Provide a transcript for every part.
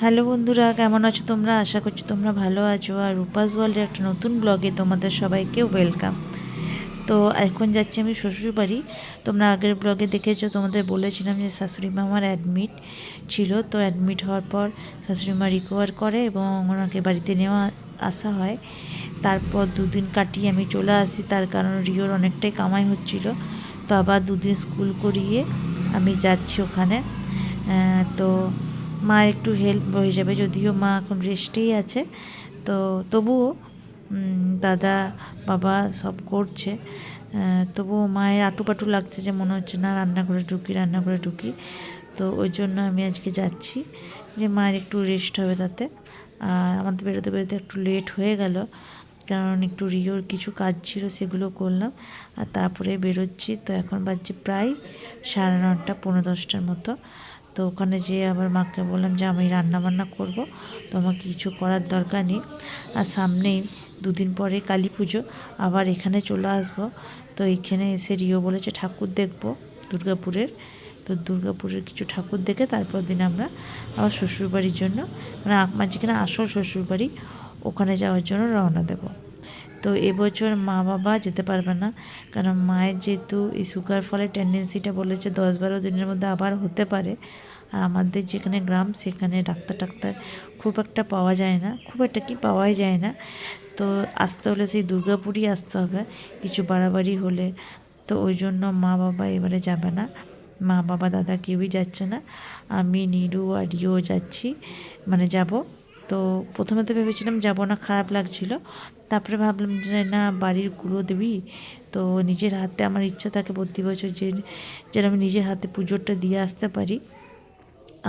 Hello বন্ধুরা, কেমন আছো তোমরা? আশা করছি তোমরা ভালো আছো। আর রূপাস ওয়ার্ল্ডের একটা নতুন ব্লগে তোমাদের সবাইকে ওয়েলকাম। তো এখন যাচ্ছি আমি শ্বশুরবাড়ি তোমরা আগের ব্লগে দেখেছ, তোমাদের বলেছিলাম যে শাশুড়ি মা আমার অ্যাডমিট ছিল। তো অ্যাডমিট হওয়ার পর শাশুড়ি মা রিকভার করে এবং ওনাকে বাড়িতে নেওয়া আসা হয়। তারপর দুদিন কাটিয়ে আমি চলে আসি। তার কারণ রিওর অনেকটাই কামাই হচ্ছিল। তো আবার দুদিন স্কুল করিয়ে আমি যাচ্ছি ওখানে। তো মা একটু হেল্প হয়ে যাবে, যদিও মা এখন রেস্টেই আছে। তো তবুও দাদা, বাবা সব করছে। তবুও মায়ের আটুপাটু লাগছে যে মনে হচ্ছে না রান্নাঘরে ঢুকি, রান্না করে ঢুকি। তো ওই জন্য আমি আজকে যাচ্ছি যে মায়ের একটু রেস্ট হবে তাতে। আর আমাদের বেরোতে বেরোতে একটু লেট হয়ে গেল, কারণ একটু রিওর কিছু কাজ ছিল সেগুলো করলাম। আর তারপরে বেরোচ্ছি, তো এখন বাজছে প্রায় সাড়ে নটা পনেরো দশটার মতো। তো ওখানে যেয়ে আবার মাকে বললাম যে, আমি রান্না বান্না করব তো আমাকে কিছু করার দরকার নেই। আর সামনেই দুদিন পরে কালী পুজো, আবার এখানে চলে আসব। তো এখানে এসে রিও বলেছে, ঠাকুর দেখব দুর্গাপুরের। তো দুর্গাপুরের কিছু ঠাকুর দেখে তারপর দিন আমরা আবার শ্বশুরবাড়ির জন্য মানে আমার যেখানে আসল শ্বশুরবাড়ি, ওখানে যাওয়ার জন্য রওনা দেব। তো এবছর মা বাবা যেতে পারবে না। কারণ মায়ের যেহেতু এই সুগার ফলের টেন্ডেন্সিটা বলেছে দশ বারো দিনের মধ্যে আবার হতে পারে। আর আমাদের যেখানে গ্রাম, সেখানে ডাক্তার টাক্তার খুব একটা পাওয়া যায় না। খুব একটা কি পাওয়াই যায় না। তো আসতে হলে সেই দুর্গাপুরই আসতে হবে। কিছু বাড়াবাড়ি হলে তো ওই জন্য মা বাবা এবারে যাবে না। মা বাবা দাদা কেউই যাচ্ছে না। আমি নিরু আর রিও যাচ্ছি মানে যাব। তো প্রথমে তো ভেবেছিলাম যাব না, খারাপ লাগছিল। তারপরে ভাবলাম যে, না, বাড়ির গুঁড়ো দেবী তো নিজের হাতে আমার ইচ্ছা থাকে প্রতি বছর যে, যেন আমি নিজের হাতে পুজোটা দিয়ে আসতে পারি।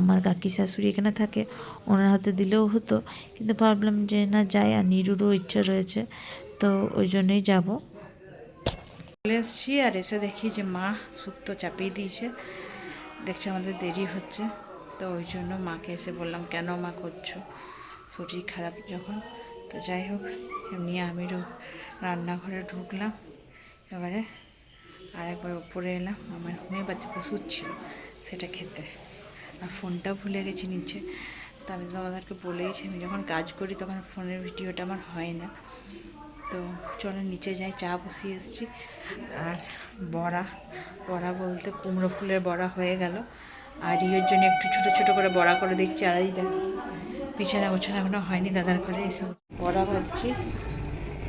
আমার কাকি শাশুড়ি এখানে থাকে, ওনার হাতে দিলেও হতো। কিন্তু ভাবলাম যে, না, যাই, আর নিরুরও ইচ্ছা রয়েছে, তো ওই জন্যই যাব। চলে এসেছি আর এসে দেখি যে, মা শুক্তো চাপিয়ে দিয়েছে। দেখছে আমাদের দেরি হচ্ছে, তো ওই জন্য মাকে এসে বললাম, কেন মা করছ? শরীর খারাপ যখন? তো যাই হোক, এমনি আমিরও রান্নাঘরে ঢুকলাম। এবারে আরেকবার উপরে এলাম। আমার বাচ্চা ওষুধ ছিল, সেটা খেতে। আর ফোনটাও ভুলে গেছি নিচে। তো আমি তোমাদেরকে বলেইছি, আমি যখন কাজ করি তখন ফোনের ভিডিওটা আমার হয় না। তো চলো নিচে যাই, চা বসিয়ে এসেছি। আর বড়া বড়া বলতে কুমড়ো ফুলের বড়া হয়ে গেল। আর রিওর জন্য একটু ছোটো ছোটো করে বড়া করে দেখছি, আর বিছানা গোছানা এখনও হয়নি দাদার ঘরে এসব বড়া ভাবছি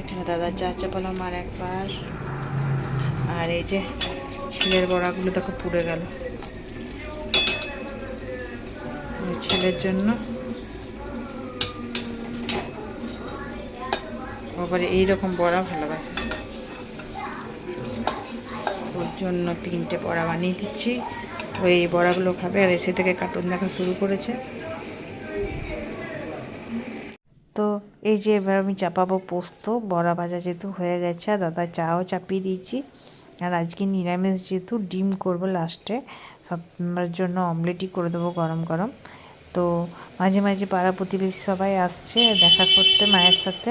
এখানে দাদা চা চাপালাম আর একবার। আর এই যে ছেলের বড়াগুলো দেখো পুড়ে গেল। ছেলের জন্য। আবার এইরকম বড়া ভালোবাসে। ওর জন্য তিনটে বড়া বানিয়ে দিচ্ছি। ওই বড়াগুলো খাবে আর এসে থেকে কার্টুন দেখা শুরু করেছে তো এই যে এবার আমি চাপাবো পোস্ত, বড়া ভাজা যেহেতু হয়ে গেছে, আর দাদা চাও চাপিয়ে দিয়েছি। আর আজকে নিরামিষ যেহেতু ডিম করব লাস্টে সবার জন্য অমলেটই করে দেবো গরম গরম। তো মাঝে মাঝে পাড়া প্রতিবেশী সবাই আসছে, দেখা করতে, মায়ের সাথে।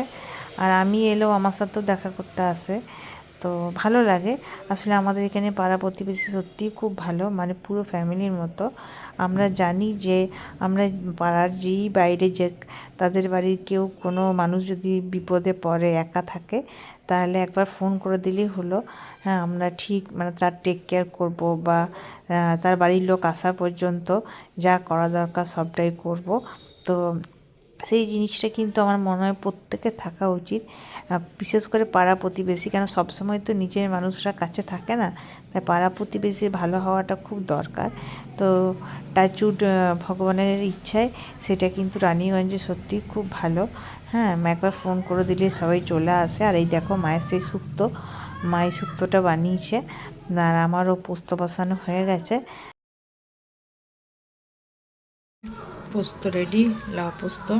আর আমি এলেও আমার সাথেও দেখা করতে আসে। তো ভালো লাগে। আসলে আমাদের এখানে পাড়া প্রতিবেশী সত্যিই খুব ভালো মানে পুরো ফ্যামিলির মতো। আমরা জানি যে আমরা পাড়ার যেই বাইরে যে তাদের বাড়ির কেউ কোনো মানুষ যদি বিপদে পড়ে একা থাকে তাহলে একবার ফোন করে দিলেই হলো। হ্যাঁ আমরা ঠিক মানে তার টেক কেয়ার করব বা তার বাড়ির লোক আসা পর্যন্ত যা করা দরকার সবটাই করব। তো সেই জিনিসটা কিন্তু আমার মনে হয় প্রত্যেকে থাকা উচিত। বিশেষ করে পাড়া প্রতিবেশী, কেন সবসময় তো নিজের মানুষরা কাছে থাকে না। তাই পাড়া প্রতিবেশী ভালো হওয়াটা খুব দরকার। তো টাচুড ভগবানের ইচ্ছায় সেটা কিন্তু রানীগঞ্জে সত্যি খুব ভালো। হ্যাঁ একবার ফোন করে দিলে সবাই চলে আসে। আর এই দেখো, মায়ের সেই শুক্তো মায়ের শুক্তোটা বানিয়েছে। আর আমারও পোস্ত বসানো হয়ে গেছে। পোস্ত রেডি লাউ পোস্ত।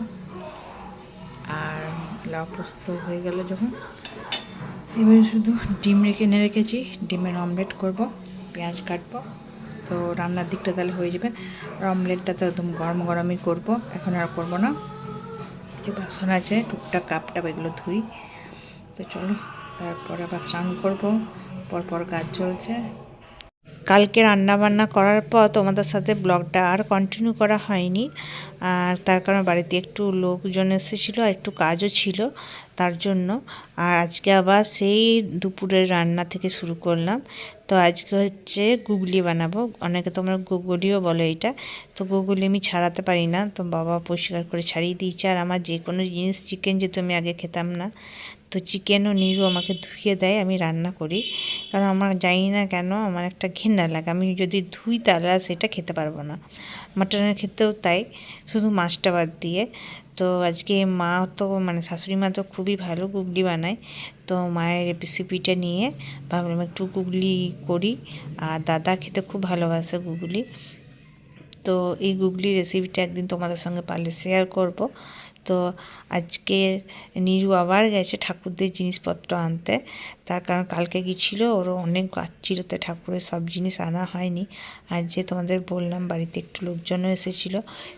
আর লাউ পোস্ত হয়ে গেল যখন। এবারে শুধু ডিম রেখে এনে রেখেছি। ডিমের অমলেট করব, পেঁয়াজ কাটবো। তো রান্নার দিকটা তাহলে হয়ে যাবে। আর অমলেটটা তো একদম গরম গরমই করব। এখন আর করব না। কিছু বাসন আছে, টুকটাক কাপটা এগুলো ধুই। তো চলো, তারপরে আবার স্নান করব। পরপর কাজ চলছে। কালকে রান্না বান্না করার পর তোমাদের সাথে ব্লগটা আর কন্টিনিউ করা হয়নি। আর তার কারণ বাড়িতে একটু লোকজন এসেছিল আর একটু কাজও ছিল তার জন্য। আর আজকে আবার সেই দুপুরের রান্না থেকে শুরু করলাম। তো আজকে হচ্ছে গুগলি বানাবো। অনেকে তোমরা গুগলিও বলো এটা। তো গুগলি আমি ছাড়াতে পারি না। তো বাবা পরিষ্কার করে ছাড়িয়ে দিয়েছে। আর আমার যে কোনো জিনিস চিকেন যেহেতু আমি আগে খেতাম না। তো চিকেনও নিরু আমাকে ধুয়ে দেয়, আমি রান্না করি। কারণ আমার জানি না কেন আমার একটা ঘেন্না লাগে, আমি যদি ধুই তাহলে সেটা খেতে পারব না। মাটনের ক্ষেত্রেও তাই, শুধু মাছটা বাদ দিয়ে। তো আজকে মা তো মানে শাশুড়ি মা তো খুবই ভালো গুগলি বানায়। তো মায়ের রেসিপিটা নিয়ে ভাবলাম একটু গুগলি করি, আর দাদা খেতে খুব ভালোবাসে গুগলি। তো এই গুগলি রেসিপিটা একদিন তোমাদের সঙ্গে পারলে শেয়ার করব। তো আজকে নিরু আবার গেছে ঠাকুরদের জিনিসপত্র আনতে। তার কারণ কালকে গিয়েছিল ওরও অনেক কাজ ছিল, তো ঠাকুরের সব জিনিস আনা হয়নি। আর যে তোমাদের বললাম, বাড়িতে একটু লোকজনও এসেছিল,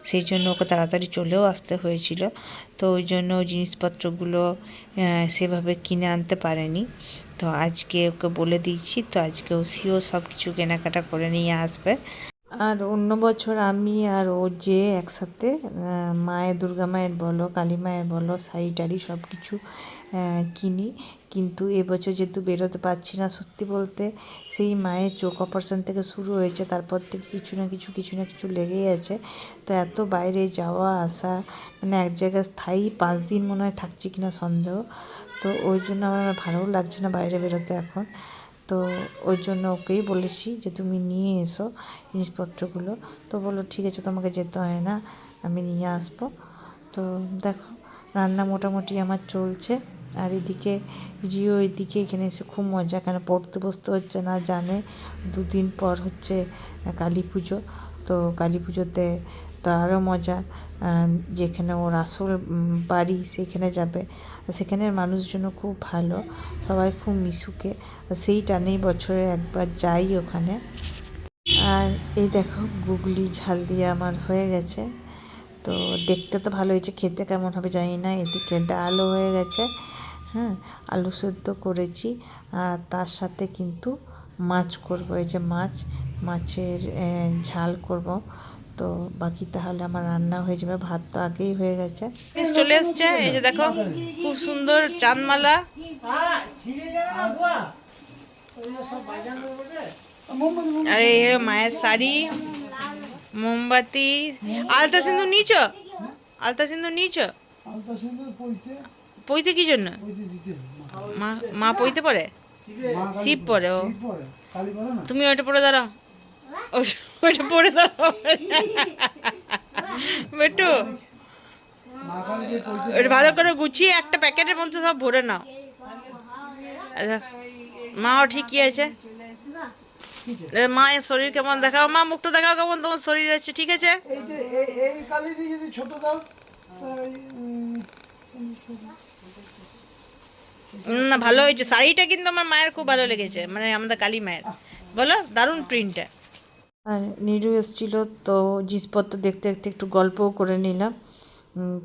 সেই জন্য ওকে তাড়াতাড়ি চলেও আসতে হয়েছিল। তো ওই জন্য জিনিসপত্রগুলো সেভাবে কিনে আনতে পারেনি। তো আজকে ওকে বলে দিয়েছি, তো আজকে ও সিও সব কিছু কেনাকাটা করে নিয়ে আসবে। আর অন্য বছর আমি আর ও যে একসাথে মায়ের, দুর্গা মায়ের বলো, কালী মায়ের বলো, শাড়ি টাড়ি সব কিছু কিনি। কিন্তু এবছর যেহেতু বেরোতে পারছি না সত্যি বলতে, সেই মায়ের চোখ অপারেশন থেকে শুরু হয়েছে, তারপর থেকে কিছু না কিছু কিছু না কিছু লেগেই আছে। তো এত বাইরে যাওয়া, আসা মানে এক জায়গায় স্থায়ী পাঁচ দিন মনে হয় থাকছি কিনা সন্দেহ। তো ওই জন্য আমার ভালোও লাগছে না বাইরে বেরোতে এখন। তো ওই জন্য ওকেই বলেছি যে, তুমি নিয়ে এসো জিনিসপত্রগুলো। তো বলল, ঠিক আছে, তোমাকে যেতে হয় না, আমি নিয়ে আসব। তো দেখো, রান্না মোটামুটি আমার চলছে। আর এদিকে রিও এদিকে এখানে এসে খুব মজা, কেন পড়তে বসতে হচ্ছে না, জানে? দুদিন পর হচ্ছে কালী পুজো তো কালী পুজোতে তো আরও মজা যেখানে ওর আসল বাড়ি সেখানে যাবে। সেখানের মানুষজনও খুব ভালো, সবাই খুব মিশুকে। সেই টানেই বছরে একবার যাই ওখানে। আর এই দেখো, গুগলি ঝাল দিয়ে আমার হয়ে গেছে। তো দেখতে তো ভালো হয়েছে, খেতে কেমন হবে জানি না, এদিকে ডালও হয়ে গেছে। হ্যাঁ আলু সেদ্ধ করেছি। আর তার সাথে কিন্তু মাছ করব, এই যে মাছ, মাছের ঝাল করব। তো বাকি তাহলে আমার রান্না হয়ে যাবে। ভাত তো আগেই হয়ে গেছে। চলে এসছে এই যে দেখো, খুব সুন্দর চাঁদমালা। আর এই মায়ের শাড়ি, মোমবাতি। আলতা সিন্ধু নিচ আলতা সিন্ধু নিচ পইতে কি জন্য? মা পইতে পরে? শিব পরে, ও। পরে পরে তুমি ওইটা পড়ে দাঁড়াও। ওইটা পড়ে দাঁড়াও। বেটু ভালো করে গুছিয়ে একটা প্যাকেটের মধ্যে সব ভরে নাও। আচ্ছা মাও ঠিকই আছে। মায়ের শরীর কেমন দেখাও। মা মুখটা দেখাও কেমন তোমার শরীর আছে ঠিক আছে? দাও না ভালো হয়েছে। শাড়িটা কিন্তু আমার মায়ের খুব ভালো লেগেছে মানে আমাদের কালী মায়ের। বলো দারুণ প্রিন্টটা আর নিরু এসেছিল তো জিনিসপত্র দেখতে দেখতে একটু গল্পও করে নিলাম।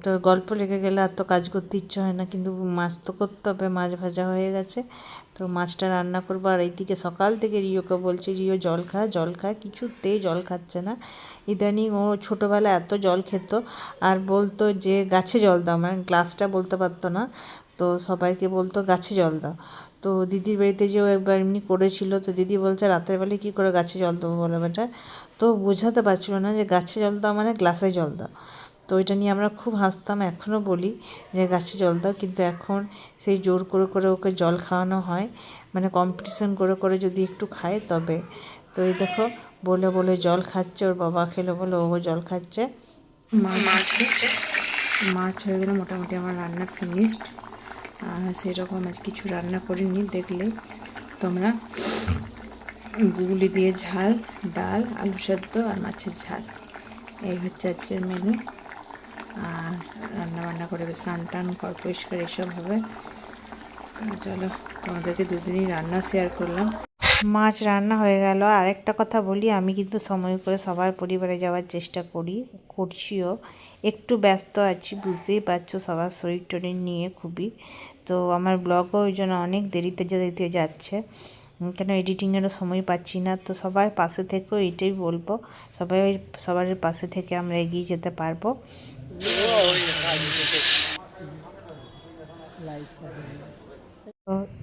তো গল্প লেগে গেলে আর তো কাজ করতে ইচ্ছে হয় না, কিন্তু মাছ তো করতে হবে, মাছ ভাজা হয়ে গেছে। তো মাছটা রান্না করব আর এইদিকে সকাল থেকে রিওকে বলছে, রিও, জল খা জল খা, কিছুতেই জল খাচ্ছে না। ইদানিং ও ছোটোবেলায় এত জল খেত আর বলতো যে, গাছে জল দাও। মানে গ্লাসটা বলতে পারতো না, তো সবাইকে বলতো, গাছে জল দাও। তো দিদির বাড়িতে যে একবার এমনি করেছিল, তো দিদি বলছে রাতের বেলায় কী করে গাছে জল দেবো বলো বেটা? তো বোঝাতে পারছিল না যে গাছে জল দাও মানে গ্লাসে জল দাও তো ওইটা নিয়ে আমরা খুব হাসতাম এখনও বলি যে গাছে জল দাও, কিন্তু এখন সেই জোর করে করে ওকে জল খাওয়ানো হয় মানে কম্পিটিশন করে করে যদি একটু খায় তবে। তো এই দেখো, বলে বলে জল খাচ্ছে, ওর বাবা খেলো বলে ও জল খাচ্ছে। মাছ মাছ হয়ে গেলে মোটামুটি আমার রান্না ফিনিশড সেরকম আজ কিছু রান্না করিনি, দেখলে তোমরা গুগলি দিয়ে ঝাল, ডাল, আলু সেদ্ধ আর মাছের ঝাল। এই হচ্ছে আজকের মেনু আর রান্না বান্না করে স্নান টান ঘর পরিষ্কার এসব হবে। চলো, তোমাদেরকে দুদিনই রান্না শেয়ার করলাম। মাছ রান্না হয়ে গেল। আরেকটা কথা বলি, আমি কিন্তু সময় করে সবার পরিবারে যাওয়ার চেষ্টা করি, করছিও। একটু ব্যস্ত আছি, বুঝতেই পারছ সবার শরীর টরীর নিয়ে খুবই। তো আমার ব্লগও ওই জন্য অনেক দেরিতে যেতে যাচ্ছে। কেন এডিটিংয়েরও সময় পাচ্ছি না, তো সবাই পাশে থেকেও এটাই বলব। সবাই সবার পাশে থেকে আমরা এগিয়ে যেতে পারব।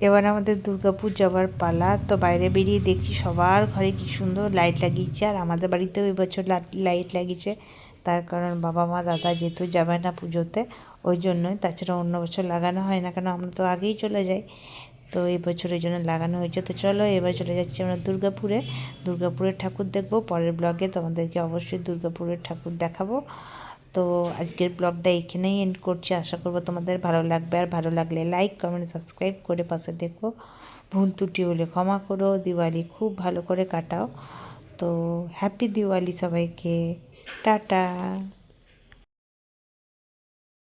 এবার আমাদের দুর্গাপুর যাওয়ার পালা, তো বাইরে বেরিয়ে দেখছি সবার ঘরে কি সুন্দর লাইট লাগিয়েছে, আর আমাদের বাড়িতেও এবছর লাইট লাগিয়েছে। তার কারণ বাবা মা, দাদা যেহেতু যাবে না পুজোতে, ওই জন্যই তাছাড়া অন্য বছর লাগানো হয় না, কেন আমরা তো আগেই চলে যাই। তো এই বছর এই জন্য লাগানো হয়েছে। তো চলো এবার চলে যাচ্ছি আমরা দুর্গাপুরে। দুর্গাপুরের ঠাকুর দেখব। পরের ব্লগে তোমাদেরকে অবশ্যই দুর্গাপুরের ঠাকুর দেখাবো। তো আজকের ব্লগটা এখানেই এন্ড করছি। আশা করব তোমাদের ভালো লাগবে। আর ভালো লাগলে লাইক কমেন্ট সাবস্ক্রাইব করে পাশে দেখো। ভুল ত্রুটি হলে ক্ষমা করো। দিওয়ালি খুব ভালো করে কাটাও। তো হ্যাপি দিওয়ালি সবাইকে। টাটা